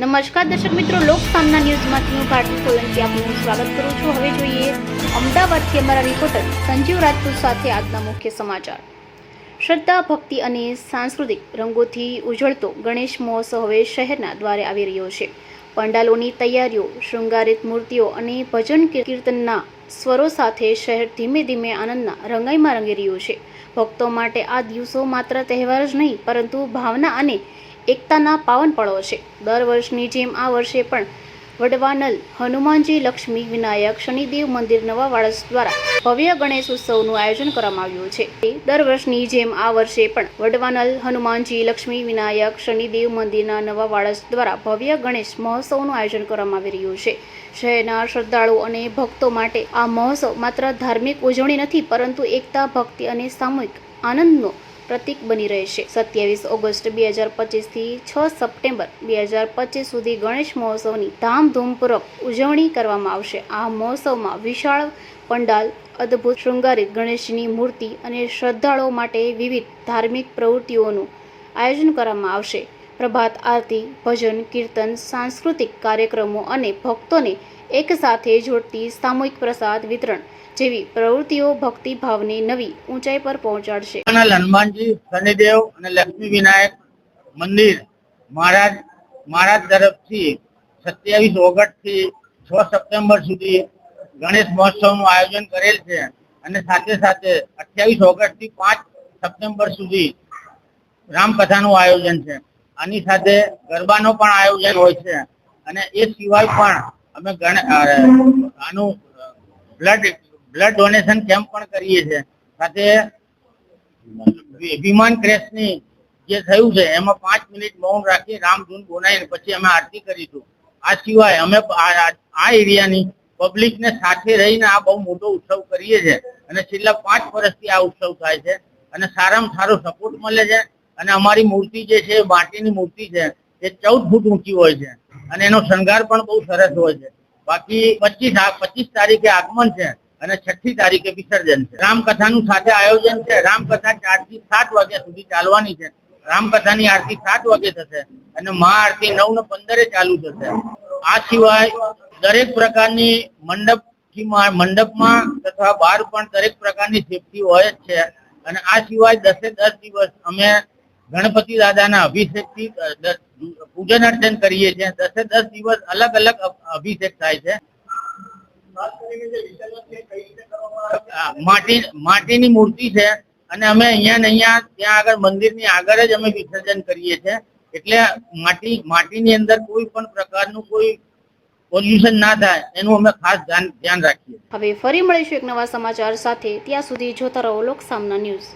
નમસ્કાર દર્શક મિત્રો, લોક સામના ન્યૂઝમાંથી હું ભારતી સોલંકી આપનું સ્વાગત કરું છું. હવે જોઈએ અમદાવાદથી અમારા રિપોર્ટર સંજીવ રાજપૂત સાથે આજના મુખ્ય સમાચાર. શ્રદ્ધા, ભક્તિ અને સાંસ્કૃતિક રંગોથી ઉજળતો ગણેશ મહોત્સવ હવે શહેરના દ્વારે આવી રહ્યો છે. પંડાલોની તૈયારીઓ, શૃંગારિત મૂર્તિઓ અને ભજન કીર- કીર્તનના સ્વરો સાથે શહેર ધીમે ધીમે આનંદના રંગાઈમાં રંગી રહ્યું છે. ભક્તો માટે આ દિવસો માત્ર તહેવાર જ નહીં, પરંતુ ભાવના અને એકતાના પાવન પળો છે. દર વર્ષની જેમ આ વર્ષે પણ વડવાનલ હનુમાનજી લક્ષ્મી વિનાયક શનિદેવ મંદિર નવા વાળસ દ્વારા ભવ્ય ગણેશ ઉત્સવનું આયોજન કરવામાં આવ્યું છે. દર વર્ષની જેમ આ વર્ષે પણ વડવાનલ હનુમાનજી લક્ષ્મી વિનાયક શનિદેવ મંદિરના નવા વાળસ દ્વારા ભવ્ય ગણેશ મહોત્સવનું આયોજન કરવામાં આવી રહ્યું છે. શહેરના શ્રદ્ધાળુઓ અને ભક્તો માટે આ મહોત્સવ માત્ર ધાર્મિક ઉજવણી નથી, પરંતુ એકતા, ભક્તિ અને સામૂહિક આનંદનો પ્રતીક બની રહેશે. સત્યાવીસ ઓગસ્ટ બે હજાર પચીસથી છ સપ્ટેમ્બર બે હજાર પચીસ સુધી ગણેશ મહોત્સવની ધામધૂમપૂર્વક ઉજવણી કરવામાં આવશે. આ મહોત્સવમાં વિશાળ, પંડાલ, અદ્ભુત શૃંગારિત ગણેશની મૂર્તિ અને શ્રદ્ધાળુઓ માટે વિવિધ ધાર્મિક પ્રવૃત્તિઓનું આયોજન કરવામાં આવશે. પ્રભાત આરતી, ભજન, કીર્તન, સાંસ્કૃતિક કાર્યક્રમો અને ભક્તોને એકસાથે જોડતી સામૂહિક પ્રસાદ વિતરણ જેવી પ્રવૃત્તિઓ ભક્તિભાવને નવી ઊંચાઈ પર પહોંચાડશે. હનુમાનજી, શનિદેવ અને લક્ષ્મી વિનાયક મંદિર મહારાજ મહારાજ તરફથી સત્યાવીસ ઓગસ્ટથી છ સપ્ટેમ્બર સુધી ગણેશ મહોત્સવનું આયોજન કરેલ છે અને સાથે સાથે અઠ્યાવીસ ઓગસ્ટથી પાંચ સપ્ટેમ્બર સુધી રામકથાનું આયોજન છે. આની સાથે ગરબાનો પણ આયોજન હોય છે. અને એ સિવાય પણ અમે આનું બ્લડ બ્લડ ડોનેશન કેમ્પ પણ કરીએ છીએ. સાથે વિમાન ક્રેશની જે થયું છે, એમાં પાંચ મિનિટ મૌન રાખી રામધૂન બોલાવીને પછી અમે આરતી કરીશું. આ સિવાય અમે આ એરિયાની આ એરિયાની પબ્લિકને સાથે રહીને આ બહુ મોટો ઉત્સવ કરીએ છીએ. અને છેલ્લા પાંચ વર્ષથી આ ઉત્સવ થાય છે. અને સારામાં સારો સપોર્ટ મળે છે. અને અમારી મૂર્તિ જે છે માટીની મૂર્તિ છે, એ ચૌદ ફૂટ ઊંચી હોય છે. અને એનો શણગાર પણ બહુ સરસ હોય છે. બાકી પચીસ પચીસ તારીખે આગમન છે અને છઠ્ઠી તારીખે વિસર્જન છે. રામકથાનું સાથે આયોજન છે. રામકથા ચારથી સાત વાગ્યા સુધી ચાલવાની છે. રામકથાની આરતી સાત વાગે થશે અને મહાઆરતી નવ ને પંદરે ચાલુ થશે. આ સિવાય દરેક પ્રકારની મંડપ મંડપમાં તથા બહાર પણ દરેક પ્રકારની સેફટી હોય જ છે. અને આ સિવાય દસે દસ દિવસ અમે ગણપતિ દાદાના અભિષેકથી પૂજન અર્ચન કરીએ છીએ. દસે દસ દિવસ અલગ અલગ અભિષેક થાય છે. માટી, માટીની મૂર્તિ છે અને અમે અહીંયા ને અહીંયા ત્યાં આગળ મંદિરની આગળ જ અમે વિસર્જન કરીએ છીએ. એટલે માટી, માટીની અંદર કોઈ પણ પ્રકારનું કોઈ પોલ્યુશન ના થાય એનું અમે ખાસ ધ્યાન રાખીએ હવે ફરી મળીશું એક નવા સમાચાર સાથે. ત્યાં સુધી જોતા રહો લોક સામના ન્યૂઝ.